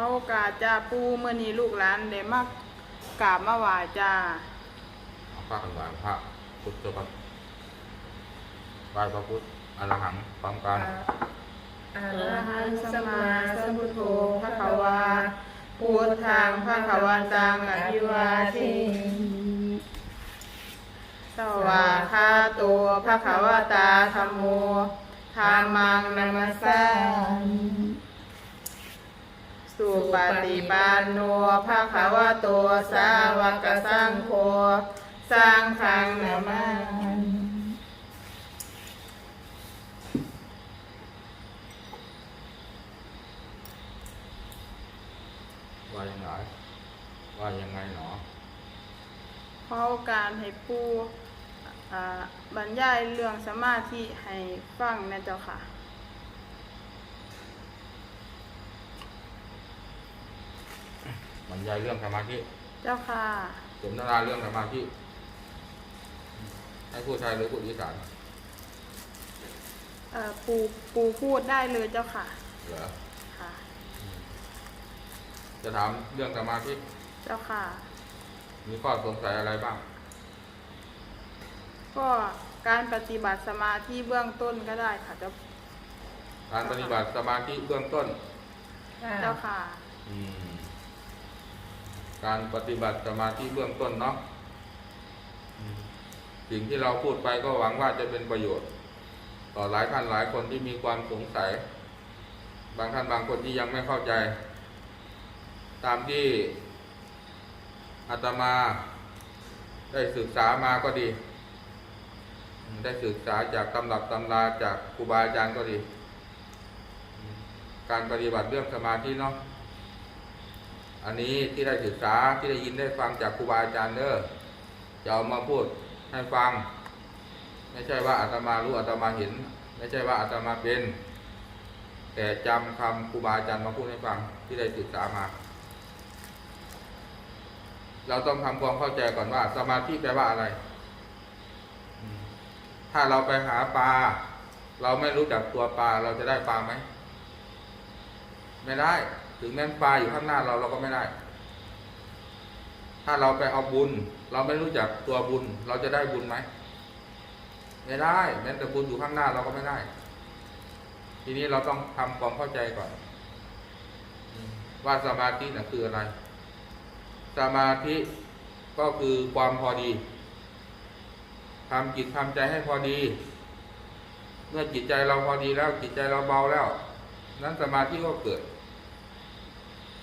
อโอกาสจ้าปูเมื่อนี้ลูกหลานได้มากกราบมาไหว้จ้าเอาพระกันหวานพระพุทธพระไหว้พระพุทธอรหังพร้อมกันอะระหังสัมมาสัมพุทโธพระขวาพุทธังพระขวันตังอภิวาเทสวาคาโตัวพระขวตาธรรมโมธรรมังนัมสสามิ สุปฏิปันโนภะคะวะโตสาวกสังโฆสังฆังนามามิว่ายังไงว่ายังไงหนอขอโอกาสให้ปูอ่าบรรยายเรื่องสมาธิให้ฟังนะเจ้าค่ะ บรรยายเรื่องสมาธิเจ้าค่ะสนทนาเรื่องสมาธิให้ผู้ชายหรือผู้อีสานเอ่อปูปูพูดได้เลยเจ้าค่ะ เหรอค่ะ จะถามเรื่องสมาธิเจ้าค่ะ มีข้อสงสัยอะไรบ้าง ก็การปฏิบัติสมาธิเบื้องต้นก็ได้ค่ะเจ้าการปฏิบัติสมาธิเบื้องต้น เจ้าค่ะ อืม การปฏิบัติสมาธิเบื้องต้นเนาะอืมสิ่งที่เราพูดไปก็หวังว่าจะเป็นประโยชน์ ต่อหลายท่านหลายคนที่มีความสงสัย บางท่านบางคนที่ยังไม่เข้าใจ ตามที่อาตมาได้ศึกษามาก็ดีอืมได้ศึกษาจากตำรับตำราจากครูบาอาจารย์ก็ดีอืมการปฏิบัติเรื่องสมาธิเนาะ อันนี้ที่ได้ศึกษาที่ได้ยินได้ฟังจากครูบาอาจารย์เด้อจะเอามาพูดให้ฟัง ไม่ใช่ว่าอาตมารู้อาตมาเห็น ไม่ใช่ว่าอาตมาเป็น แต่จำคำครูบาอาจารย์มาพูดให้ฟังที่ได้ศึกษามา เราต้องทำความเข้าใจก่อนว่า สมาธิแปลว่าอะไร ถ้าเราไปหาปลาเราไม่รู้จักตัวปลาเราจะได้ปลาไหม ไม่ได้ ถึงแม้นปลาอยู่ข้างหน้าเราเราก็ไม่ได้ ถ้าเราไปเอาบุญ เราไม่รู้จักตัวบุญ เราจะได้บุญไหมไม่ได้แม้แต่บุญอยู่ข้างหน้าเราก็ไม่ได้ ทีนี้เราต้องทำความเข้าใจก่อน ว่าสมาธิน่ะคืออะไร สมาธิก็คือความพอดีทำจิตทำใจให้พอดี เมื่อจิตใจเราพอดีแล้วจิตใจเราเบาแล้ว นั้นสมาธิก็เกิด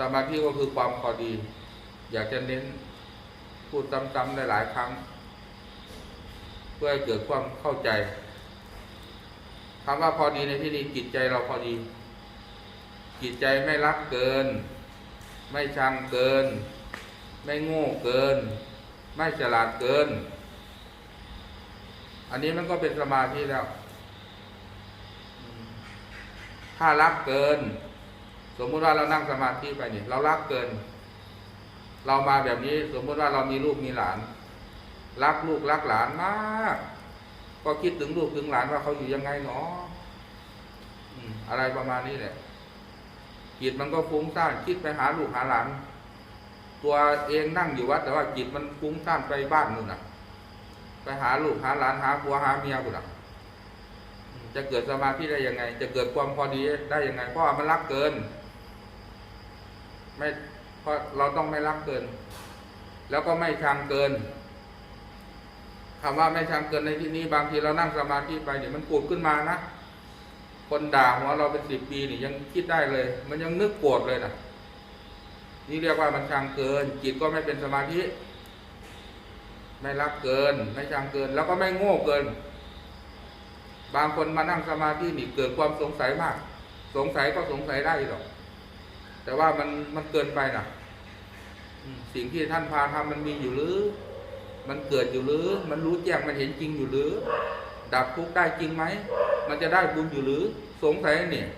สมาธิก็คือความพอดี อยากจะเน้นพูดซ้ำๆหลายๆครั้ง เพื่อให้เกิดความเข้าใจคำว่าพอดีในที่นี้จิตใจเราพอดี จิตใจไม่รักเกิน ไม่ชังเกิน ไม่โง่เกิน ไม่ฉลาดเกิน อันนี้มันก็เป็นสมาธิแล้ว ถ้ารักเกิน สมมุติว่าเรานั่งสมาธิไปเนี่ยเรารักเกิน เรามาแบบนี้สมมุติว่าเรามีลูกมีหลาน รักลูกรักหลานมาก ก็คิดถึงลูกถึงหลานว่าเขาอยู่ยังไงหนออืมอะไรประมาณนี้แหละจิตมันก็ฟุ้งซ่านคิดไปหาลูกหาหลาน ตัวเองนั่งอยู่วัดแต่ว่าจิตมันฟุ้งซ่านไปบ้านนู่นน่ะ ไปหาลูกหาหลานหาผัวหาเมียกูน่ะจะเกิดสมาธิได้ยังไง จะเกิดความพอดีได้ยังไง เพราะมันรักเกิน ไม่เพราะเราต้องไม่รักเกิน แล้วก็ไม่ชังเกินคำว่าไม่ชังเกินในที่นี้ บางทีเรานั่งสมาธิไปเนี่ยมันปวดขึ้นมานะคนด่าหัวเราเป็นสิบปีเนี่ยังคิดได้เลย มันยังนึกโกรธเลยนะนี่เรียกว่ามันชังเกิน จิตก็ไม่เป็นสมาธิ ไม่รักเกิน ไม่ชังเกิน แล้วก็ไม่โง่เกิน บางคนมานั่งสมาธินี่เกิดความสงสัยมาก สงสัยก็สงสัยได้หรอก แต่ว่ามันมันเกินไปนะสิ่งที่ท่านพาทำมันมีอยู่หรือ มันเกิดอยู่หรือ มันรู้แจ้งมันเห็นจริงอยู่หรือ ดับทุกข์ได้จริงไหม มันจะได้บุญอยู่หรือ สงสัยเนี่ย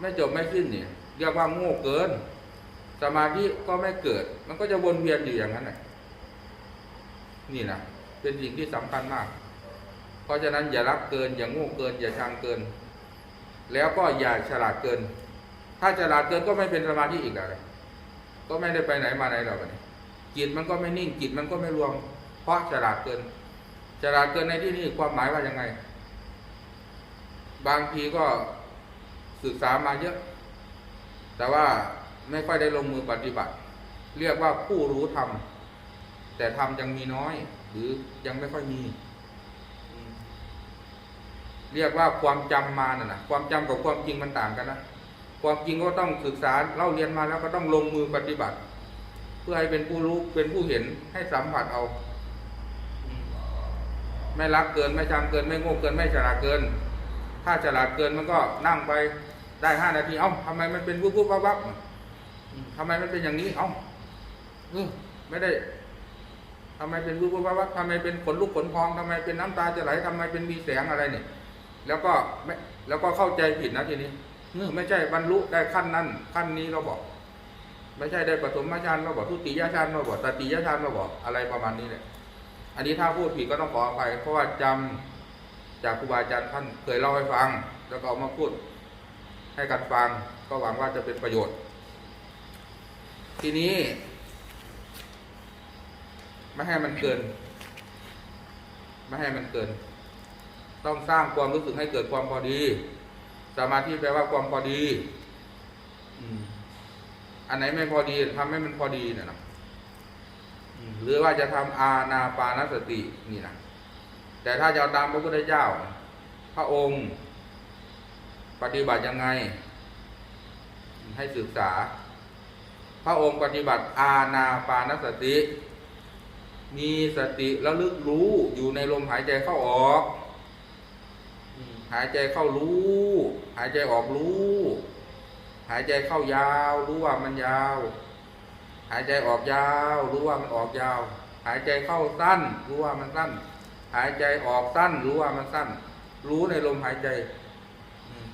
ไม่จบไม่สิ้นเนี่ยเรียกว่าโง่เกิน สมาธิก็ไม่เกิด มันก็จะวนเวียนอยู่อย่างนั้นแหละนี่นะเป็นสิ่งที่สำคัญมาก เพราะฉะนั้นอย่ารักเกิน อย่าโง่เกิน อย่าชังเกิน แล้วก็อย่าฉลาดเกิน ถ้าฉลาดเกินก็ไม่เป็นสมาธิอีกอะไรก็ไม่ได้ไปไหนมาไหนหรอกบัดนี้จิตมันก็ไม่นิ่งจิตมันก็ไม่รวม เพราะฉลาดเกิน ฉลาดเกินในที่นี้ความหมายว่ายังไง บางทีก็ศึกษามาเยอะ แต่ว่าไม่ค่อยได้ลงมือปฏิบัติ เรียกว่าผู้รู้ธรรมแต่ธรรมยังมีน้อย หรือยังไม่ค่อยมีเรียกว่าความจำมาน่ะนะความจำกับความจริงมันต่างกันนะ ความจริงก็ต้องศึกษาเล่าเรียนมาแล้วก็ต้องลงมือปฏิบัติ เพื่อให้เป็นผู้รู้เป็นผู้เห็นให้สัมผัสเอา ไม่รักเกินไม่จำเกิน ไม่โง่เกินไม่ฉลาดเกิน ถ้าฉลาดเกินมันก็นั่งไปได้ห้านาทีเอ้าทำไมมันเป็นวุบวุบวับวับทำไมมันเป็นอย่างนี้ เอ้าเออไม่ได้ทำไมเป็นวุบวุบวับวับทำไมเป็นขนลุกขนพองทำไมเป็นน้ำตาจะไหลทำไมเป็นมีแสงอะไรเนี่ยแล้วก็ไม่แล้วก็เข้าใจผิดนะทีนี้ ไม่ใช่บรรลุได้ขั้นนั้นขั้นนี้เราบอก ไม่ใช่ได้ปฐมฌานเราบอกทุติยฌานเราบอกตติยฌานเราบอกอะไรประมาณนี้แหละอันนี้ถ้าพูดผิดก็ต้องขออภัยเพราะว่าจำจากครูบาอาจารย์ท่านเคยเล่าให้ฟัง แล้วก็เอามาพูด ให้กันฟัง ก็หวังว่าจะเป็นประโยชน์ ทีนี้ไม่ให้มันเกิน ไม่ให้มันเกิน ต้องสร้างความรู้สึกให้เกิดความพอดี สมาธิแปลว่าความพอดีอืมอันไหนไม่พอดีทำให้มันพอดีเนี่ยนะอืมหรือว่าจะทำอาณาปานสตินี่นะแต่ถ้าจะเอาตามพระพุทธเจ้า พระองค์ ปฏิบัติยังไง ให้ศึกษา พระองค์ปฏิบัติอาณาปานสติ มีสติระลึกรู้อยู่ในลมหายใจเข้าออกอืม หายใจเข้ารู้ หายใจออกรู้ หายใจเข้ายาว รู้ว่ามันยาว หายใจออกยาว รู้ว่ามันออกยาว หายใจเข้าสั้น รู้ว่ามันสั้น หายใจออกสั้น รู้ว่ามันสั้น รู้ในลมหายใจ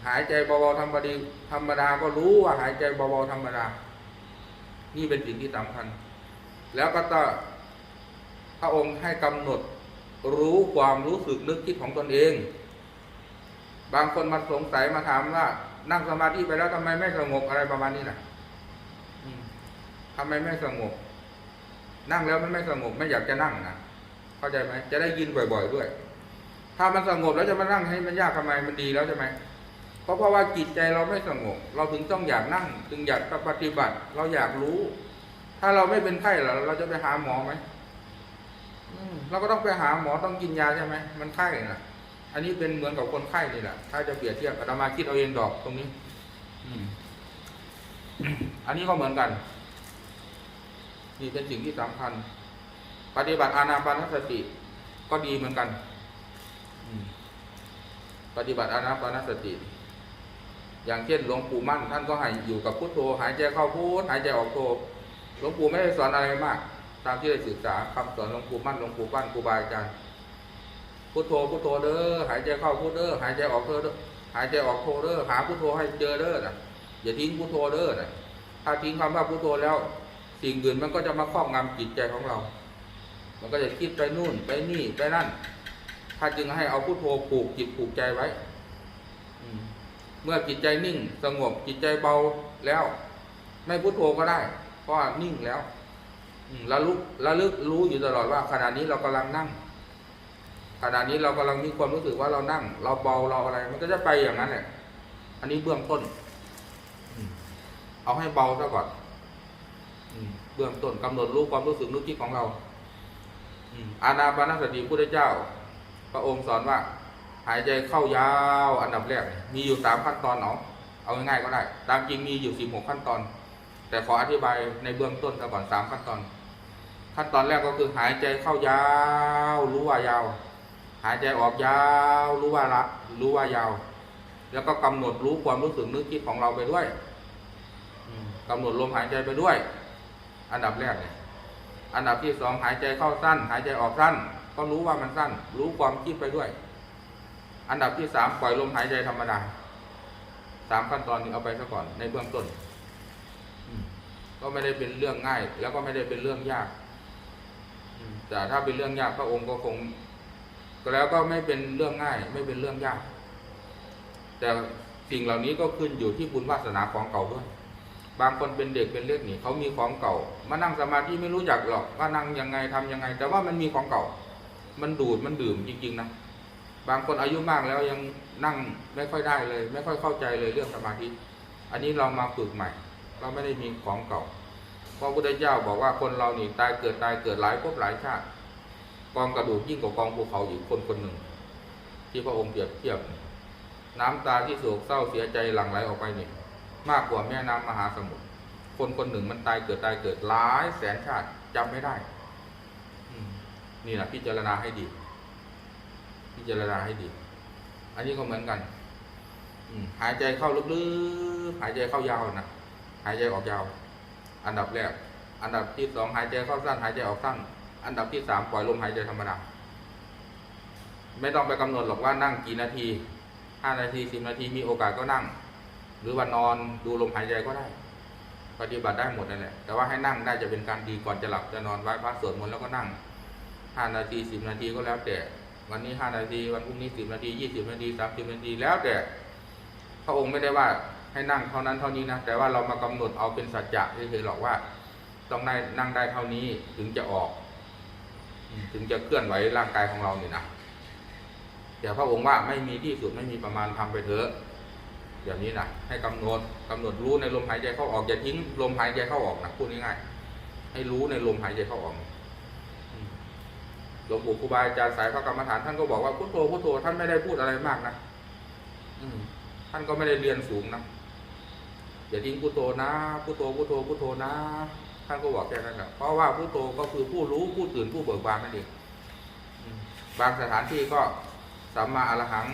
หายใจเบาๆธรรมดาธรรมดาก็รู้ว่าหายใจเบาๆธรรมดา นี่เป็นสิ่งที่สำคัญ แล้วก็ต้องพระองค์ให้กำหนดรู้ความรู้สึกนึกคิดของตนเอง บางคนมาสงสัยมาถามว่า นั่งสมาธิไปแล้วทำไมไม่สงบอะไรประมาณนี้นะอืมทำไมไม่สงบ นั่งแล้วมันไม่สงบไม่อยากจะนั่งนะเข้าใจไหมจะได้ยินบ่อย ๆ ด้วย ถ้ามันสงบแล้วจะมานั่งให้มันยากทำไมมันดีแล้วใช่ไหมเพราะเพราะว่าจิตใจเราไม่สงบ เราถึงต้องอยากนั่ง ถึงอยากปฏิบัติ เราอยากรู้ ถ้าเราไม่เป็นไข้เหรอเราจะไปหาหมอไหมอืมเราก็ต้องไปหาหมอต้องกินยาใช่ไหมมันไข้นะ อันนี้เป็นเหมือนกับคนไข้นี่แหละ ถ้าจะเปรียบเทียบอาตมาคิดเอาเองดอกตรงนี้ อืม อันนี้ก็เหมือนกัน นี่เป็นสิ่งที่สำคัญ ปฏิบัติอานาปานสติ ก็ดีเหมือนกันปฏิบัติอานาปานสติ อย่างเช่นหลวงปู่มั่น ท่านก็ให้อยู่กับพุทโธหายใจเข้าพุทหายใจออกโธหลวงปู่ไม่ได้สอนอะไรมาก ตามที่ได้ศึกษาคำสอนหลวงปู่มั่นหลวงปู่ปั้นครูบาอาจารย์ พุทโธพุทโธเด้อหายใจเข้าพุทเด้อหายใจออกเธอเด้อหายใจออกโธเด้อหาพุทโธให้เจอเด้อนะอย่าทิ้งพุทโธเด้อนะถ้าทิ้งคำว่าพุทโธแล้ว สิ่งอื่นมันก็จะมาครอบงำจิตใจของเรา มันก็จะคิดไปนู่นไปนี่ไปนั่นถ้าจึงให้เอาพุทโธผูกจิตผูกใจไว้อมเมื่อจิตใจนิ่งสงบจิตใจเบาแล้ว ไม่พุทโธก็ได้เพราะนิ่งแล้วอืมระลึกระลึกรู้อยู่ตลอดว่าขณะนี้เรากำลังนั่ง ขณะนี้เรากำลังมีความรู้สึกว่าเรานั่ง เราเบาเราอะไร มันก็จะไปอย่างนั้นแหละอันนี้เบื้องต้น เอาให้เบาซะก่อนเบื้องต้นกำหนดรู้ความรู้สึกนึกคิดของเราอานาปานสติพุทธเจ้า พระองค์สอนว่า หายใจเข้ายาวอันดับแรก มีอยู่สามขั้นตอนเนาะเอาง่ายๆก็ได้ ตามจริงมีอยู่สิบหกขั้นตอน แต่ขออธิบายในเบื้องต้นก่อนสามขั้นตอน ขั้นตอนแรกก็คือหายใจเข้ายาว รู้ว่ายาว หายใจออกยาวรู้ว่าละรู้ว่ายาว แล้วก็กำหนดรู้ความรู้สึกนึกคิดของเราไปด้วยอืมกำหนดลมหายใจไปด้วย อันดับแรกเนี่ยอันดับที่สองหายใจเข้าสั้น หายใจออกสั้น ก็รู้ว่ามันสั้น รู้ความคิดไปด้วย อันดับที่สามปล่อยลมหายใจธรรมดาสามขั้นตอนนี้เอาไปซะก่อนในเบื้องต้นก็ไม่ได้เป็นเรื่องง่าย แล้วก็ไม่ได้เป็นเรื่องยากแต่ถ้าเป็นเรื่องยากพระองค์ก็คง แล้วก็ไม่เป็นเรื่องง่าย ไม่เป็นเรื่องยาก แต่สิ่งเหล่านี้ก็ขึ้นอยู่ที่บุญวาสนาของเก่าด้วย บางคนเป็นเด็กเป็นเล็กนี่เขามีของเก่า มานั่งสมาธิไม่รู้จักหรอกว่านั่งยังไงทำยังไง แต่ว่ามันมีของเก่า มันดูดมันดื่มจริงๆนะบางคนอายุมากแล้วยังนั่งไม่ค่อยได้เลย ไม่ค่อยเข้าใจเลยเรื่องสมาธิ อันนี้เรามาฝึกใหม่ เราไม่ได้มีของเก่า เพราะพระพุทธเจ้าบอกว่าคนเรานี่ตายเกิดตายเกิดหลายภพหลายชาติ กองกระดูกยิ่งกว่ากองภูเขาอีกคนคนหนึ่ง ที่พระองค์เปรียบเทียบ น้ำตาที่โศกเศร้าเสียใจหลั่งไหลออกไปนี่มากกว่าแม่น้ำมหาสมุทรคนคนหนึ่งมันตายเกิดตายเกิดหลายแสนชาติจำไม่ได้นี่แหละพิจารณาให้ดี พิจารณาให้ดี อันนี้ก็เหมือนกันอืหายใจเข้าลึกๆหายใจเข้ายาวนะหายใจออกยาว อันดับแรก อันดับที่สองหายใจเข้าสั้น หายใจออกสั้น อันดับที่สามปล่อยลมหายใจธรรมดาไม่ต้องไปกำหนดหรอกว่านั่งกี่นาทีห้านาทีสิบนาทีมีโอกาสก็นั่ง หรือว่านอนดูลมหายใจก็ได้ ปฏิบัติได้หมดนั่นแหละแต่ว่าให้นั่งได้จะเป็นการดีก่อนจะหลับจะนอนไหว้พระสวดมนต์แล้วก็นั่งห้านาทีสิบนาทีก็แล้วแต่วันนี้ห้านาทีวันพรุ่งนี้สิบนาทียี่สิบนาทีสามสิบนาทีแล้วแต่พระองค์ไม่ได้ว่าให้นั่งเท่านั้นเท่านี้นะแต่ว่าเรามากำหนดเอาเป็นสัจจะเฉยๆหรอกว่า ต้องได้นั่งได้เท่านี้ถึงจะออก ถึงจะเคลื่อนไหวร่างกายของเรานี่นะแต่พระองค์ว่าไม่มีที่สุดไม่มีประมาณทำไปเถอะอย่างนี้นะให้กำหนดกำหนดรู้ในลมหายใจเข้าออกอย่าทิ้งลมหายใจเข้าออกนะพูดง่ายๆให้รู้ในลมหายใจเข้าออกอืมหลวงปู่ครูบาอาจารย์สายพระกรรมฐานท่านก็บอกว่าพุทโธพุทโธท่านไม่ได้พูดอะไรมากนะอืมท่านก็ไม่ได้เรียนสูงนะอย่าทิ้งพุทโธนะพุทโธพุทโธพุทโธนะ ท่านก็บอกแค่นั้นแหละเพราะว่าพุทโธก็คือผู้รู้ผู้ตื่นผู้เบิกบานนั่นเองบางสถานที่ก็สัมมาอรหัง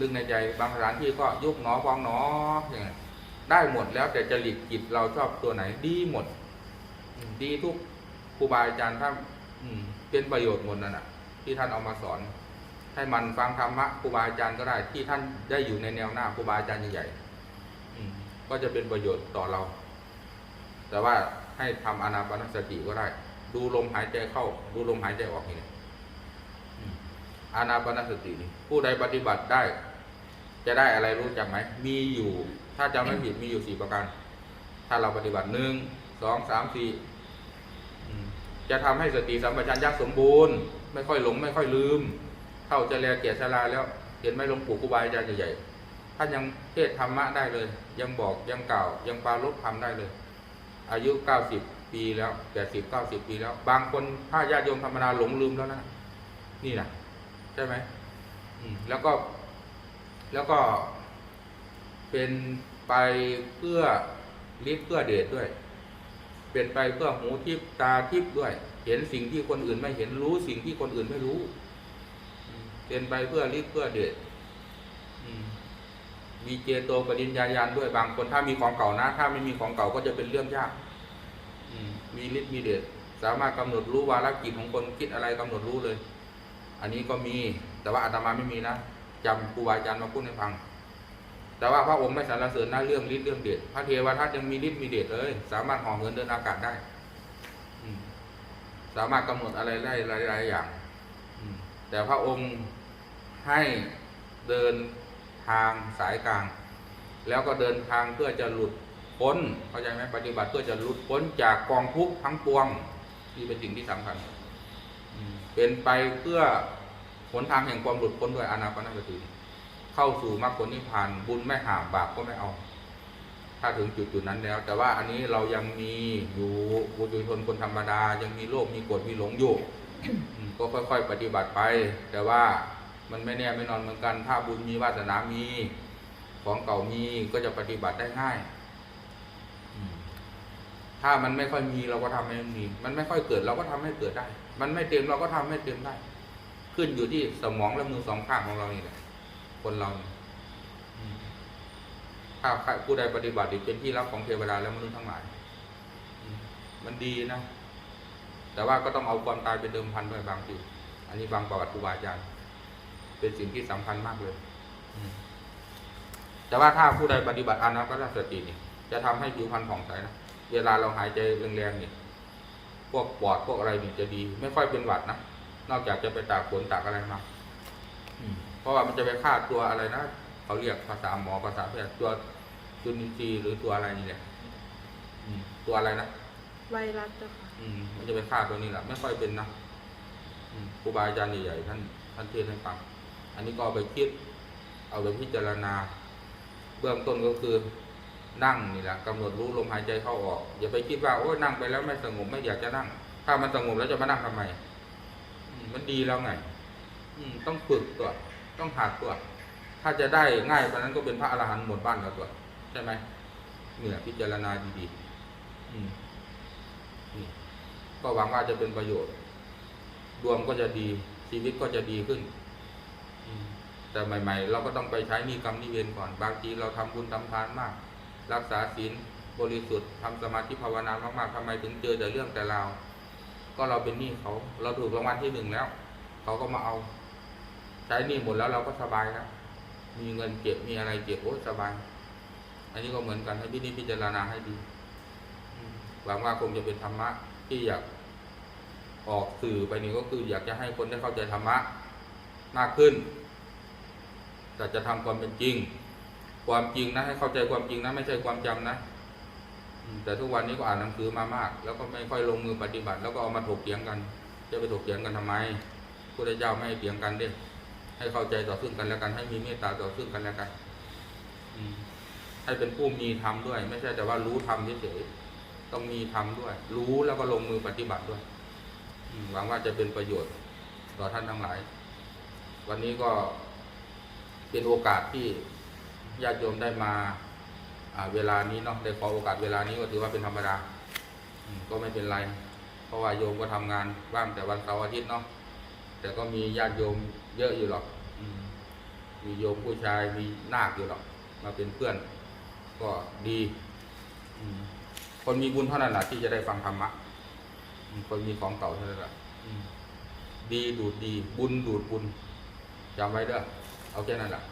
นึกในใจ บางสถานที่ก็ยุบหนอพองหนออย่างเงี้ยได้หมดแล้วแต่จริตจิตเราชอบตัวไหนดีหมด ดีทุกครูบาอาจารย์ท่านเป็นประโยชน์หมดนั่นแหะที่ท่านเอามาสอน ให้มันฟังธรรมะครูบาอาจารย์ก็ได้ที่ท่านได้อยู่ในแนวหน้าครูบาอาจารย์ใหญ่ๆก็จะเป็นประโยชน์ต่อเรา แต่ว่า ให้ทำอนาปานสติก็ได้ ดูลมหายใจเข้า ดูลมหายใจออกนี่นะอืมอานาปานสตินี่ผู้ใดปฏิบัติได้ จะได้อะไรรู้จักไหม มีอยู่ ถ้าจำไม่ผิดมีอยู่สี่ประการ ถ้าเราปฏิบัติหนึ่งสองสามสี่จะทำให้สติสัมปชัญญะสมบูรณ์ ไม่ค่อยหลง ไม่ค่อยลืมเข้าจะแลเกียรติชราแล้ว เห็นไหมหลวงปู่ครูบาอาจารย์ใหญ่ๆท่านยังเทศธรรมะได้เลย ยังบอกยังกล่าวยังปรารบธรรมได้เลย อายุ90ปีแล้ว80 90ปีแล้ว บางคนถ้าญาติโยมธรรมดาหลงลืมแล้วนะนี่นะใช่ไหมแล้วก็ แล้วก็ เป็นไปเพื่อฤทธิ์เพื่อเดชด้วย เป็นไปเพื่อหูทิพตาทิพด้วย เห็นสิ่งที่คนอื่นไม่เห็นรู้สิ่งที่คนอื่นไม่รู้ เป็นไปเพื่อฤทธิ์เพื่อเดช มีเจโตปริญญาญาณด้วยบางคนถ้ามีของเก่านะ ถ้าไม่มีของเก่าก็จะเป็นเรื่องยากมีฤทธิ์มีเดชสามารถกำหนดรู้วาระจิตของคนคิดอะไรกำหนดรู้เลย อันนี้ก็มีแต่ว่าอาตมาไม่มีนะจำครูบาอาจารย์มาพูดให้ฟัง แต่ว่าพระองค์ไม่สรรเสริญนะเรื่องฤทธิ์เรื่องเดชพระเทวทัตยังมีฤทธิ์มีเดชเลย สามารถห่อเหินเดินอากาศได้สามารถกำหนดอะไรได้หลายๆอย่างแต่พระองค์ให้เดิน ทางสายกลาง แล้วก็เดินทางเพื่อจะหลุดพ้นเข้าใจไหมปฏิบัติเพื่อจะหลุดพ้นจากกองทุกข์ทั้งปวงนี่เป็นสิ่งที่สำคัญเป็นไปเพื่อหนทางแห่งความหลุดพ้นด้วยอานาปานสติเข้าสู่มรรคผลนิพพานบุญไม่ห่ามบาปก็ไม่เอา ถ้าถึงจุดจุดนั้นแล้ว แต่ว่าอันนี้เรายังมีอยู่บุญชนคนธรรมดา ยังมีโลภมีกฎมีหลงอยู่ก็ค่อย ๆ ปฏิบัติไป แต่ว่า มันไม่แน่ไม่นอนเหมือนกัน ถ้าบุญมีวาสนามี ของเก่ามีก็จะปฏิบัติได้ง่าย ถ้ามันไม่ค่อยมีเราก็ทำให้มันมี มันไม่ค่อยเกิดเราก็ทำให้เกิดได้ มันไม่เต็มเราก็ทำให้เต็มได้ ขึ้นอยู่ที่สมองและมือสองข้างของเรานี่แหละ คนเรา ถ้าใครผู้ใดปฏิบัติดีเป็นที่รักของเทวดาและมนุษย์ทั้งหลายมมันดีนะ แต่ว่าก็ต้องเอาความตายเป็นเดิมพันด้วยบางที อันนี้บางประวัติครูบาอาจารย์ เป็นสิ่งที่สำคัญมากเลยอืมแต่ว่าถ้าผู้ใดปฏิบัติอานาปานสตินี่จะทำให้ผิวพรรณผ่องใสนะเวลาเราหายใจแรงๆนี่พวกปอดพวกอะไรนี่จะดี ไม่ค่อยเป็นหวัดนะนอกจากจะไปตากฝนตากอะไรมาอืมเพราะว่ามันจะไปฆ่าตัวอะไรนะเขาเรียกภาษาหมอภาษาแพทย์ตัวจุลินทรีย์หรือตัวอะไรนี่แหละอืมตัวอะไรนะไวรัสเจ้าค่ะอืมมันจะไปฆ่าตัวนี้แหละไม่ค่อยเป็นนะอืมครูบาอาจารย์ใหญ่ๆท่านท่านเทศน์ให้ฟัง อันนี้ก็ไปคิด เอาไปพิจารณา เบื้องต้นก็คือนั่งนี่แหละกำหนดรู้ลมหายใจเข้าออก อย่าไปคิดว่าโอ้ยนั่งไปแล้วไม่สงบไม่อยากจะนั่ง ถ้ามันสงบแล้วจะมานั่งทำไม มันดีแล้วไง อืต้องฝึกตัวต้องหัดตัวถ้าจะได้ง่ายกว่านั้นก็เป็นพระอรหันต์หมดบ้านแล้วตัวใช่ไหมเนี่ยพิจารณาดีๆอืมนี่ก็หวังว่าจะเป็นประโยชน์ดวงก็จะดีชีวิตก็จะดีขึ้น แต่ใหม่ ๆ เราก็ต้องไปใช้นี่กรรมนี่เวรก่อน บางทีเราทำบุญทำทานมาก รักษาศีลบริสุทธิ์ทำสมาธิภาวนามากๆทำไมถึงเจอแต่เรื่องแต่เราก็เราเป็นหนี้เขา เราถูกรางวัลที่หนึ่งแล้ว เขาก็มาเอา ใช้หนี้หมดแล้วเราก็สบายแล้วมีเงินเก็บมีอะไรเก็บโอ้สบาย อันนี้ก็เหมือนกันให้พี่นี่พิจารณาให้ดีหวังว่าคงจะเป็นธรรมะที่อยากออกสื่อไปนี่ก็คืออยากจะให้คนได้เข้าใจธรรมะ มากขึ้น แต่จะทำความเป็นจริง ความจริงนะให้เข้าใจความจริงนะไม่ใช่ความจำนะแต่ทุกวันนี้ก็อ่านหนังสือมามาก แล้วก็ไม่ค่อยลงมือปฏิบัติ แล้วก็เอามาถกเถียงกัน จะไปถกเถียงกันทำไมพระเจ้าไม่ให้เถียงกันเด้ให้เข้าใจต่อซึ่งกันและกัน ให้มีเมตตาต่อซึ่งกันและกันให้เป็นผู้มีธรรมด้วย ไม่ใช่แต่ว่ารู้ธรรมเฉยๆต้องมีธรรมด้วย รู้แล้วก็ลงมือปฏิบัติด้วยหวังว่าจะเป็นประโยชน์ต่อท่านทั้งหลาย วันนี้ก็เป็นโอกาสที่ญาติโยมได้มาเวลานี้เนาะได้ขอโอกาสเวลานี้ก็ถือว่าเป็นธรรมดาก็ไม่เป็นไรเพราะว่าโยมก็ทำงานบ้างแต่วันเสาร์อาทิตย์เนาะแต่ก็มีญาติโยมเยอะอยู่หรอกมีโยมผู้ชายมีนาคอยู่หรอก มาเป็นเพื่อน ก็ดีคนมีบุญเท่านั้นแหละที่จะได้ฟังธรรมะคนมีของเก่าเท่านั้นแหละดีดูดดี บุญดูดบุญ จำไว้เด้อเอาแค่นั้นแหละ